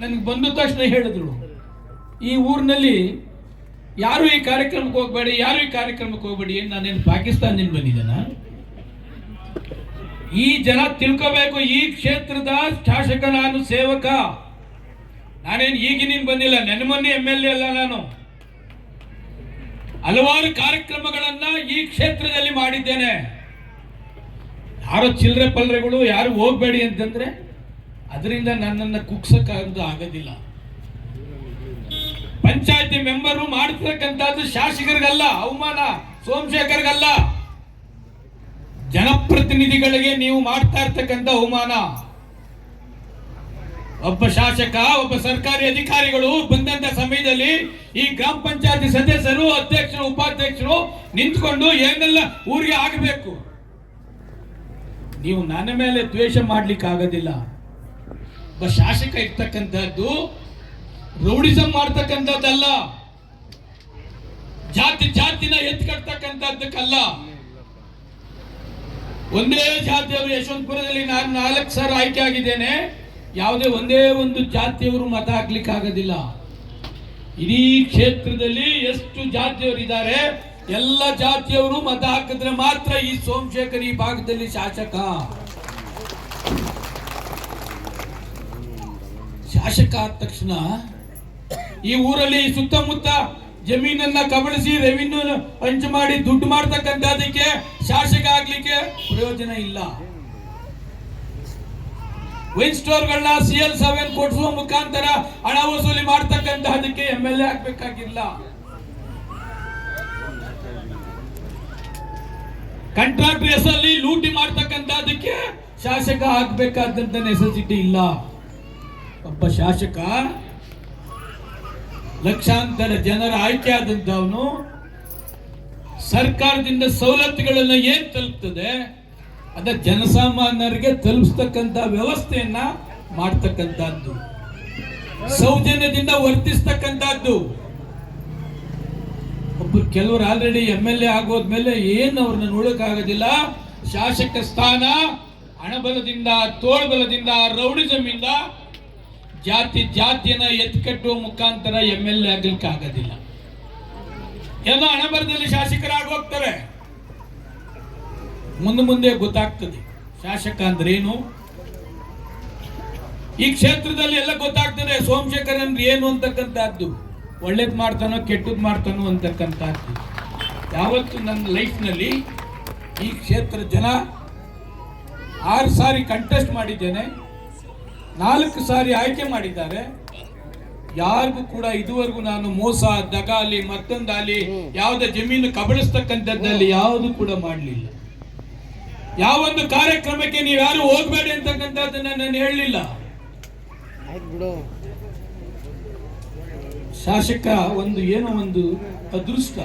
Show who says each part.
Speaker 1: ನನಗೆ ಬಂದ ತಕ್ಷಣ ಹೇಳಿದ್ರು. ಈ ಊರಿನಲ್ಲಿ ಯಾರು ಈ ಕಾರ್ಯಕ್ರಮಕ್ಕೆ ಹೋಗ್ಬೇಡಿ, ಯಾರು ಈ ಕಾರ್ಯಕ್ರಮಕ್ಕೆ ಹೋಗ್ಬೇಡಿ ನಾನು ನಾನೇನು ಪಾಕಿಸ್ತಾನದಿಂದ ಬಂದಿದ್ದೇನ? ಈ ಜನ ತಿಳ್ಕೋಬೇಕು, ಈ ಕ್ಷೇತ್ರದ ಶಾಸಕ ನಾನು ಸೇವಕ. ನಾನೇನು ಈಗಿನಿಂದ ಬಂದಿಲ್ಲ, ನನ್ನ ಮೊನ್ನೆ ಎಂ ಎಲ್ ಎ ಅಲ್ಲ ನಾನು. ಹಲವಾರು ಕಾರ್ಯಕ್ರಮಗಳನ್ನ ಈ ಕ್ಷೇತ್ರದಲ್ಲಿ ಮಾಡಿದ್ದೇನೆ. ಯಾರೋ ಚಿಲ್ಲರೆ ಪಲ್ಲರೆಗಳು ಯಾರು ಹೋಗ್ಬೇಡಿ ಅಂತಂದ್ರೆ ಅದರಿಂದ ನನ್ನನ್ನು ಕುಗ್ಸಕ್ಕಾಗದು ಆಗೋದಿಲ್ಲ. ಪಂಚಾಯತಿ ಮೆಂಬರು ಮಾಡ್ತಿರಕ್ಕಂಥದ್ದು ಶಾಸಕರಿಗಲ್ಲ, ಅವಮಾನ ಸೋಮಶೇಖರ್ಗಲ್ಲ. ಜನಪ್ರತಿನಿಧಿಗಳಿಗೆ ನೀವು ಮಾಡ್ತಾ ಇರ್ತಕ್ಕಂಥ ಅವಮಾನ. ಒಬ್ಬ ಶಾಸಕ, ಒಬ್ಬ ಸರ್ಕಾರಿ ಅಧಿಕಾರಿಗಳು ಬಂದಂತ ಸಮಯದಲ್ಲಿ ಈ ಗ್ರಾಮ ಪಂಚಾಯತಿ ಸದಸ್ಯರು, ಅಧ್ಯಕ್ಷರು, ಉಪಾಧ್ಯಕ್ಷರು ನಿಂತ್ಕೊಂಡು ಏನೆಲ್ಲ ಊರಿಗೆ ಆಗಬೇಕು. ನೀವು ನನ್ನ ಮೇಲೆ ದ್ವೇಷ ಮಾಡ್ಲಿಕ್ಕೆ ಆಗೋದಿಲ್ಲ ಒಬ್ಬ ಶಾಸಕ ಇರ್ತಕ್ಕಂಥದ್ದು ರೌಡಿಸಂ ಮಾಡ್ತಕ್ಕಂಥದ್ದಲ್ಲ. ಜಾತಿ ಜಾತಿನ ಎತ್ಕಡ್ತಕ್ಕಂಥದ್ದಕ್ಕಲ್ಲ ಒಂದೇ ಜಾತಿಯವರು ಯಶವಂತಪುರದಲ್ಲಿ ನಾನು ನಾಲ್ಕು ಸಾವಿರ ಆಯ್ಕೆ ಆಗಿದ್ದೇನೆ. ಯಾವುದೇ ಒಂದೇ ಒಂದು ಜಾತಿಯವರು ಮತ ಹಾಕ್ಲಿಕ್ಕೆ ಆಗೋದಿಲ್ಲ ಇಡೀ ಕ್ಷೇತ್ರದಲ್ಲಿ ಎಷ್ಟು ಜಾತಿಯವರು ಇದ್ದಾರೆ ಎಲ್ಲ ಜಾತಿಯವರು ಮತ ಹಾಕಿದ್ರೆ ಮಾತ್ರ ಈ ಸೋಮಶೇಖರ್ ಈ ಭಾಗದಲ್ಲಿ ಶಾಸಕ. ಶಾಸಕ ಆದ ತಕ್ಷಣ ಈ ಊರಲ್ಲಿ ಸುತ್ತಮುತ್ತ ಜಮೀನನ್ನ ಕಬಳಿಸಿ ರೆವಿನ್ಯೂ ಪಂಚ್ ಮಾಡಿ ದುಡ್ಡು ಮಾಡ್ತಕ್ಕಂಥದಕ್ಕೆ ಶಾಸಕ ಆಗ್ಲಿಕ್ಕೆ ಪ್ರಯೋಜನ ಇಲ್ಲ. ವೈನ್ ಸ್ಟೋರ್ಗಳನ್ನ ಸಿ ಎಲ್ ಸೆವೆನ್ ಕೊಡಿಸುವ ಮುಖಾಂತರ ಹಣ ವಸೂಲಿ ಮಾಡ್ತಕ್ಕಂತಹದಕ್ಕೆ ಎಂ ಎಲ್ ಎ ಆಗ್ಬೇಕಾಗಿಲ್ಲ. ಕಾಂಟ್ರಾಕ್ಟ್ ಹೆಸರಲ್ಲಿ ಲೂಟಿ ಮಾಡ್ತಕ್ಕಂತಹದಕ್ಕೆ ಶಾಸಕ ಆಗ್ಬೇಕಾದಂತ ನೆಸೆಸಿಟಿ ಇಲ್ಲ. ಒಬ್ಬ ಶಾಸಕ, ಲಕ್ಷಾಂತರ ಜನರ ಆಯ್ಕೆ ಆದಂತವನು ಸರ್ಕಾರದಿಂದ ಸವಲತ್ತುಗಳನ್ನ ಏನ್ ತಲುಪ್ತದೆ, ಅದ ಜನಸಾಮಾನ್ಯರಿಗೆ ತಲುಪಿಸ್ತಕ್ಕಂತ ವ್ಯವಸ್ಥೆಯನ್ನ ಮಾಡ್ತಕ್ಕಂಥದ್ದು, ಸೌಜನ್ಯದಿಂದ ವರ್ತಿಸ್ತಕ್ಕಂಥದ್ದು. ಒಬ್ಬರು ಕೆಲವರು ಆಲ್ರೆಡಿ ಎಂ ಎಲ್ ಎ ಆಗೋದ್ಮೇಲೆ ಏನು ಅವ್ರನ್ನ ನೋಡೋಕ್ಕಾಗೋದಿಲ್ಲ. ಶಾಸಕ ಸ್ಥಾನ, ಹಣಬಲದಿಂದ, ತೋಳ್ಬಲದಿಂದ, ರೌಡಿಸಮಿಂದ ಜಾತಿ ಜಾತಿಯನ್ನ ಎತ್ಕಟ್ಟುವ ಮುಖಾಂತರ ಎಂ ಎಲ್ ಎ ಆಗ್ಲಿಕ್ಕೆ ಆಗೋದಿಲ್ಲ ಏನೋ ಹಣಬರದಲ್ಲಿ ಶಾಸಕರಾಗಿ ಹೋಗ್ತಾರೆ. ಮುಂದೆ ಮುಂದೆ ಗೊತ್ತಾಗ್ತದೆ. ಶಾಸಕ ಅಂದ್ರೇನು ಈ ಕ್ಷೇತ್ರದಲ್ಲಿ ಎಲ್ಲ ಗೊತ್ತಾಗ್ತದೆ. ಸೋಮಶೇಖರ್ ಅಂದ್ರೆ ಏನು ಅಂತಕ್ಕಂಥದ್ದು? ಒಳ್ಳೇದ್ ಮಾಡ್ತಾನೋ ಕೆಟ್ಟದ್ದು ಮಾಡ್ತಾನೋ ಅಂತಕ್ಕಂಥದ್ದು. ಯಾವತ್ತು ನನ್ನ ಲೈಫ್ನಲ್ಲಿ ಈ ಕ್ಷೇತ್ರ ಜನ ಆರು ಸಾರಿ ಕಂಟೆಸ್ಟ್ ಮಾಡಿದ್ದೇನೆ. ನಾಲ್ಕು ಸಾರಿ ಆಯ್ಕೆ ಮಾಡಿದ್ದಾರೆ. ಯಾರಿಗೂ ಕೂಡ ಇದುವರೆಗೂ ನಾನು ಮೋಸ ದಗಾಲಿ ಮತ್ತೊಂದಾಲಿ ಯಾವುದೇ ಜಮೀನು ಕಬಳಿಸ್ತಕ್ಕಂಥದ್ದಲ್ಲಿ ಯಾವುದು ಕೂಡ ಮಾಡಲಿಲ್ಲ. ಯಾವೊಂದು ಕಾರ್ಯಕ್ರಮಕ್ಕೆ ನೀವು ಯಾರು ಹೋಗ್ಬೇಡಿ ಅಂತಕ್ಕಂಥದ್ದನ್ನ ನಾನು ಹೇಳಲಿಲ್ಲ. ಶಾಸಕ ಒಂದು ಏನೋ ಒಂದು ಅದೃಷ್ಟ.